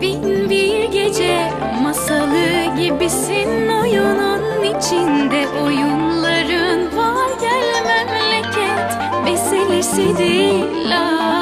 Bin bir gece masalı gibisin oyunun içinde. Oyunların var gel memleket meselesi değil la